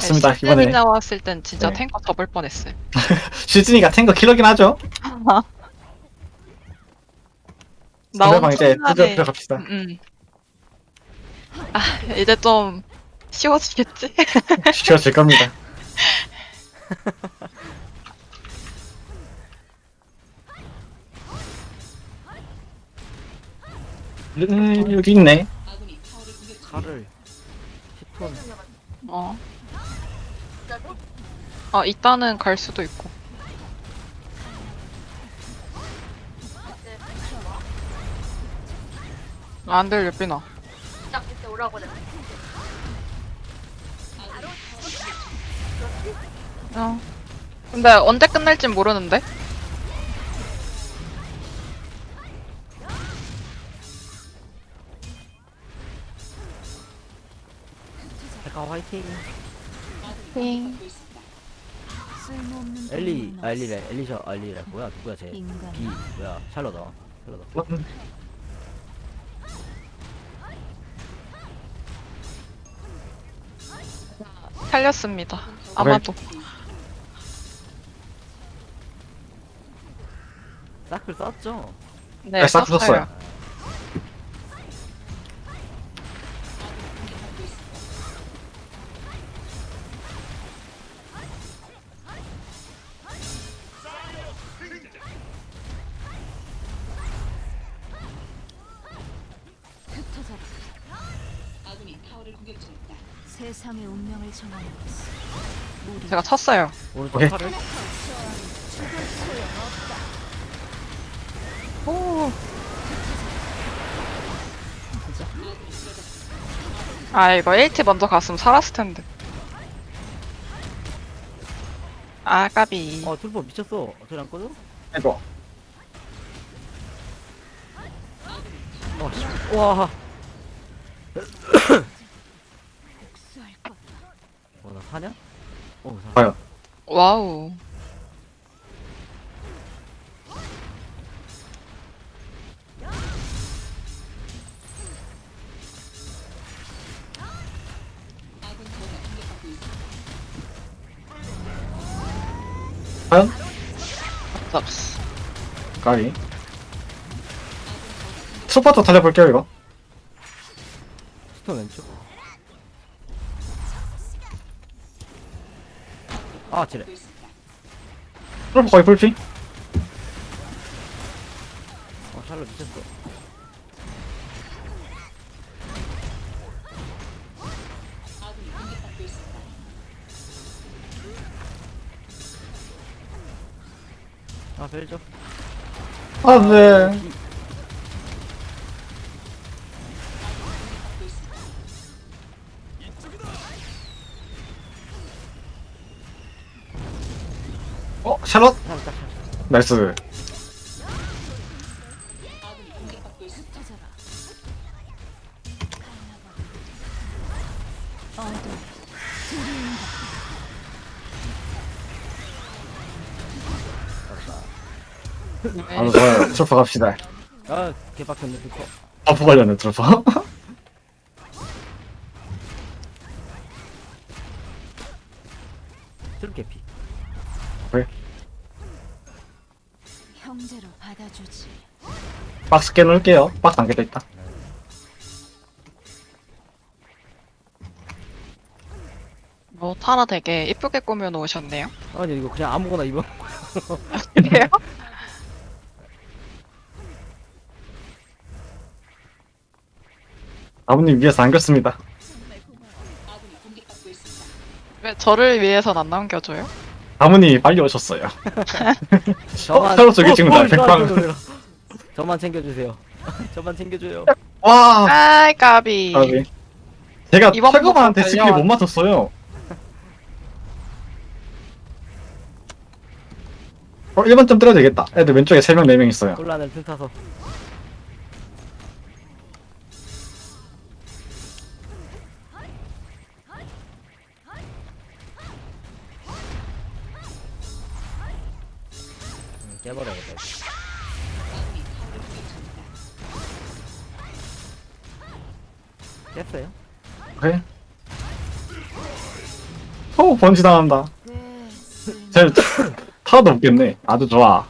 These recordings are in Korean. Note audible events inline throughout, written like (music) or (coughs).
좋습니다. 시즌이 이번에 나왔을 땐 진짜 네. 탱커 접을 뻔했어요. (laughs) 시즈니가 탱거 킬러긴 하죠. 나온 상대방 이제 첫날에- 두드려 갑시다. 음. 아 이제 좀 쉬워지겠지? (laughs) 쉬워질 겁니다. 음, 여기 있네. 칼을 10톤 어. 아 이따는 갈 수도 있고. 안 들려 삐나. 딱 이때 오라고 그래. 어. 근데 언제 끝날진 모르는데? 백화 화이팅 쓸모없는 엘리 아 엘리래 엘리셔 아 엘리래 뭐야 누구야 쟤 인간 비 뭐야 샬러다 샬러다 음, 살렸습니다. 아마도. 사클 썼죠? 네, 네, 싹 썼어요. 세상의 운명을 정하는 것은 우리 제가 쳤어요. 오른쪽 오케이. 칼을 오. 아 이거 1티 먼저 갔으면 살았을 텐데. 아 까비. 어 트루퍼 미쳤어 어떻게 안 꺼져? 이거. 어, 씨. 와. 어, 나 사냐? 어, 사. 과연. 와우. 과연? 잡스. 까비. 트로퍼도 달려볼게요, 이거. 스톤 왼쪽. 아, 지뢰. 트로퍼 거의 풀피. 어, 샬러 미쳤어. 아, 벨죠. 아, 네. 샬롯? 나이스. 두려움과 아, 좋아요. 트로퍼 갑시다. 아, 개빡쳤네, 트루퍼. 버프 걸렸네, 트로퍼. (laughs) 받아주지. 박스 깨놓을게요. 박스 안 깨져 있다. 뭐 타라 되게 이쁘게 꾸며 놓으셨네요. 아니, 이거 그냥 아무거나 입어. (laughs) 그래요? 아버님 위에서 안겼습니다. 왜 저를 위해선 안 남겨줘요? 아버님이 빨리 오셨어요. (laughs) 어, 저만. 샬롯 저기 지금 나 어, 백방. 저만 챙겨주세요. (laughs) 저만 챙겨줘요. 와, 아이 까비. 아비. 제가 이번 태그만한테 번부터 달려와. 못 맞췄어요. (laughs) 어, 1번점 때려야 되겠다. 애들 왼쪽에 3명, 4명 있어요. 혼란을 틈타서. 음, 깨버려야겠다. 깼어요? 오케이. 어 번지 당한다. 쟤 타도 없겠네. 아주 좋아.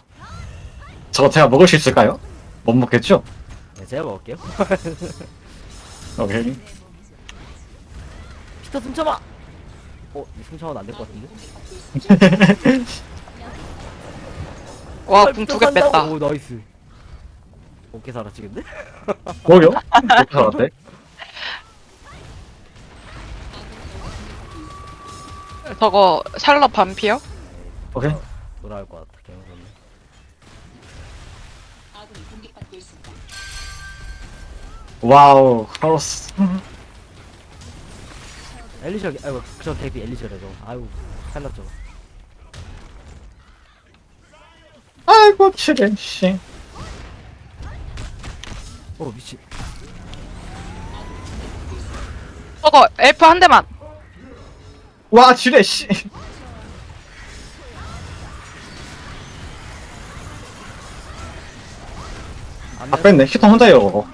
저거 제가 먹을 수 있을까요? 못 먹겠죠? 네, 제가 먹을게요. 오케이. 피터 숨 참아. 어, 숨 참아도 안 될 것 같은데? (laughs) 와, 아, 궁두 피터 개. 뺐다. 오, 나이스. 어깨 살아치겠네? (laughs) 뭐요? 어떻게 살았대? 저거 샬럿 반피요? 오케이. 돌아올 것 같아. 개무섭네. 와우, 카로스. 엘리셔, 아이고, 저 데뷔 엘리셔래, 저. 아이고, 살렸 저거. 아이고, 치레, 씨. 어, 미친. 저거 엘프 한 대만. 와, 치레, 씨. 안 아, 뺐네. 히터 혼자예요,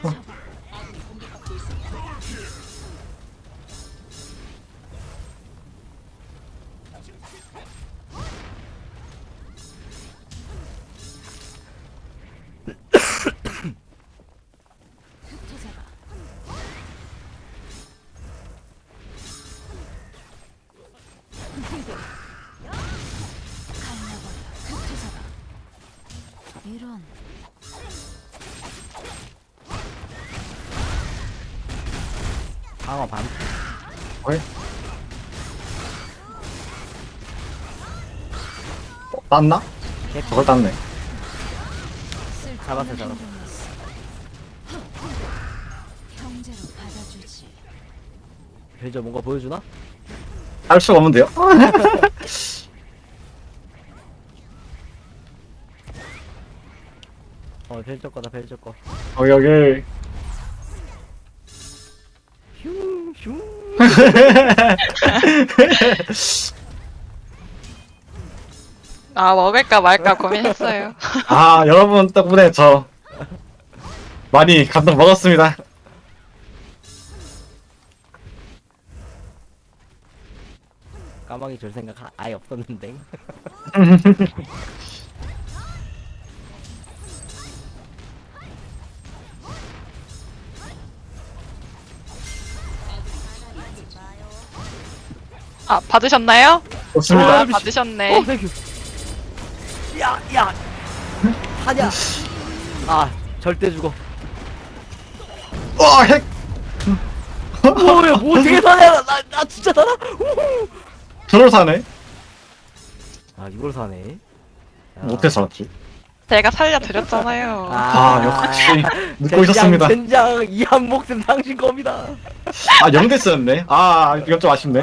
방어 반. 오케이. 어, 땄나? 개피. 저걸 땄네. 잡았어, 잡았어. 행동이었어. 형제로 받아주지. 벨저 뭔가 보여주나? 알 수가 없는데요? (laughs) 어, 벨저 거다, 벨저 거. 여기, 여기. (laughs) 아, 먹을까 말까 고민했어요. 아, 여러분 덕분에 저 많이 감동 먹었습니다. 까마귀 줄 생각 하- 아예 없었는데. (laughs) 아, 받으셨나요? 좋습니다. 아, 받으셨네. 어, 땡큐. 야, 야. 하냐? 아, 절대 죽어. 와, 핵! 뭐야, 뭐 (laughs) 어떻게 사냐? 나, 나 진짜 살아? 우후. 저걸 사네? 아, 이걸 사네. 야. 못해 살았지. 제가 살려드렸잖아요. 아, 역시 믿고 있었습니다. 젠장 이 한 목숨 당신 겁니다. 아, 영대 쓰였네. 아, 이건 좀 아쉽네.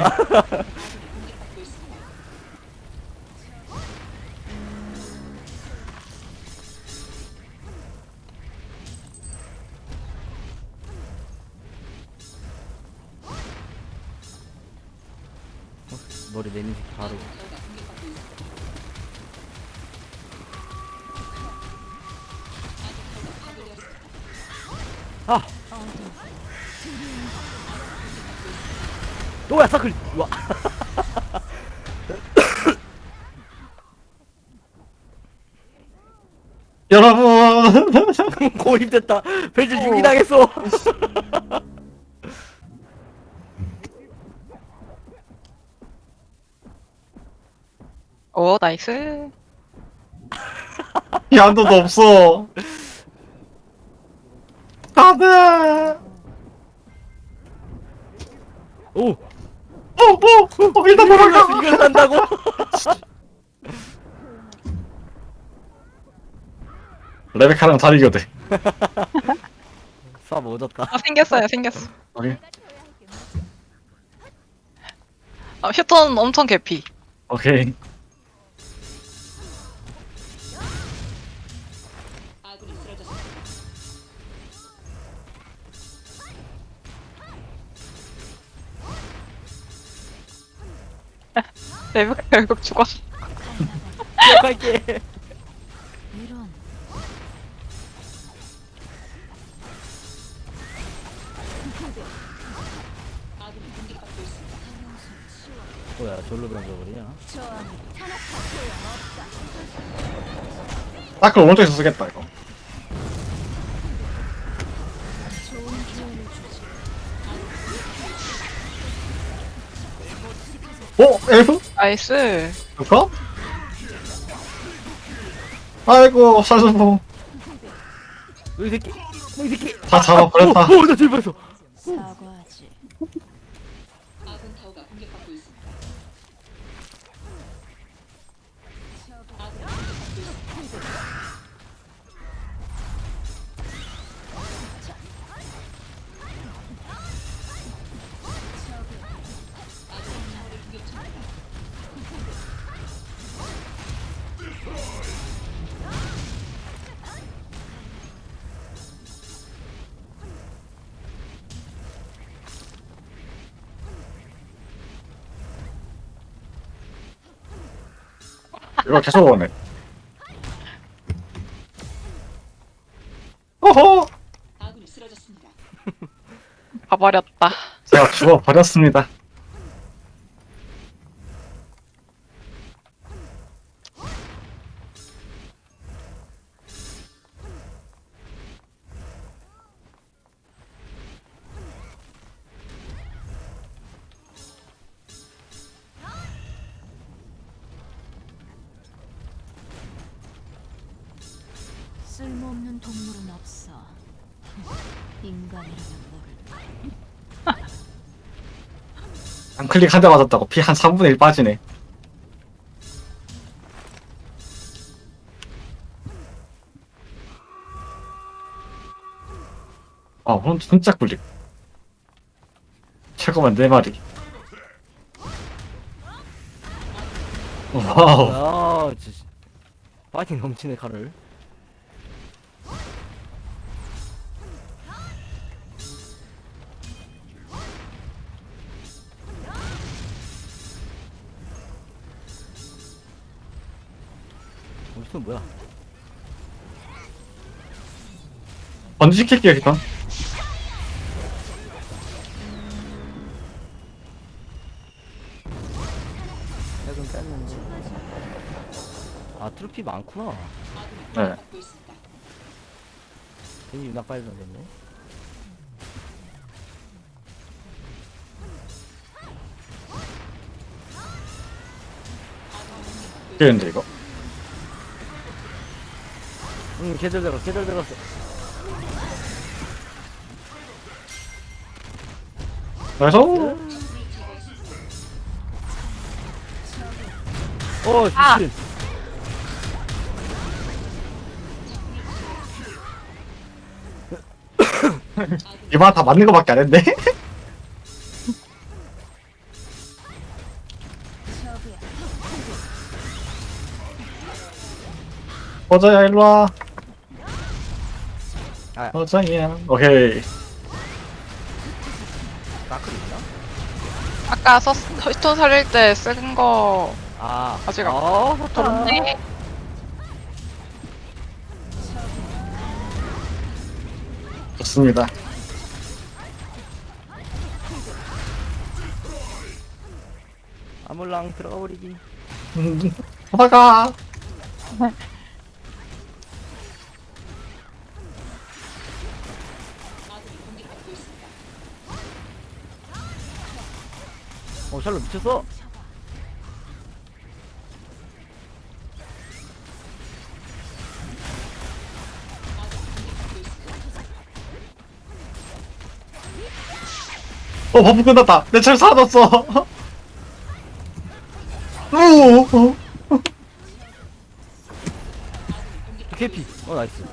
머리 새끼 바로. 아. 또야 사클. 와. (laughs) 여러분! (laughs) 고립됐다. 벨트 유기당했어. (laughs) 오, 나이스. 야도도 없어. 가드! 오, 어, 뭐! 어, 일단 넘어가! 이걸 산다고? 레베카랑 잘 이겨도 돼. 쏴 오졌다. 아, 생겼어요, 생겼어. 오케이. 아, 휴톤 엄청 개피. 오케이. 레브가 결국 죽었어. 이런 뭐야 절로 던져버리냐? 저항이 딱그 오른쪽에서 쓰겠다 이거 어? 엘프? 나이스. 그거? 아이고 살살보 너이 새끼 너이 새끼 다 잡아버렸다 오나 뒤에 봤어 사과하 이거 계속 오네. 어허! 봐버렸다. (laughs) 제가 죽어 버렸습니다 쓸모없는 동물은 없어. 인간이라면 모를. 한 클릭 한 대 맞았다고. 피 한 3분의 1 빠지네. 아 오늘 진짜 꿀릭. 최고만 4마리. 와우. 아 진짜. 파이팅 넘치네 칼을 팀 뭐야? 번지 시킬게요 일단. 핵은 뺐는데. 아 트로피 많구나. 네. 괜히 유낙 빨리 던졌네. 되는데 이거 응 걔들 들어갔어 걔들 들어갔어 그래서 어 아! 미친 (coughs) 이만 다 맞는 거밖에 안 했네. (laughs) 버저야 일로 와 아. 버저야 오케이 나클 있나? 아까 썼, 스톤 살릴 때 쓴 거. 아 아직 아 좋네. 좋습니다 아몰랑 들어가 버리기 (laughs) 음, 도망가 (laughs) 어 샬롯 미쳤어? 어 버프 끝났다. 내 차를 사라졌어. (laughs) 우 캐피. 어 나이스.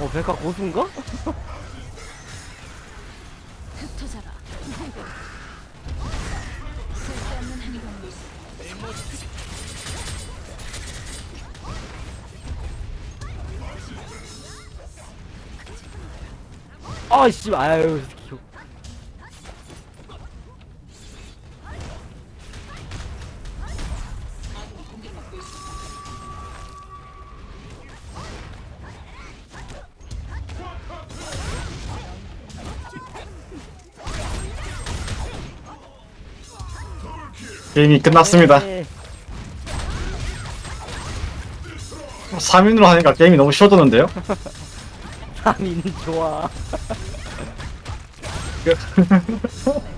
어 백화 고수인가? (laughs) 아이씨 아유 기- 게임이 끝났습니다. 네. 3인으로 하니까 게임이 너무 쉬워졌는데요? (laughs) 3인 좋아 (laughs) go. (laughs)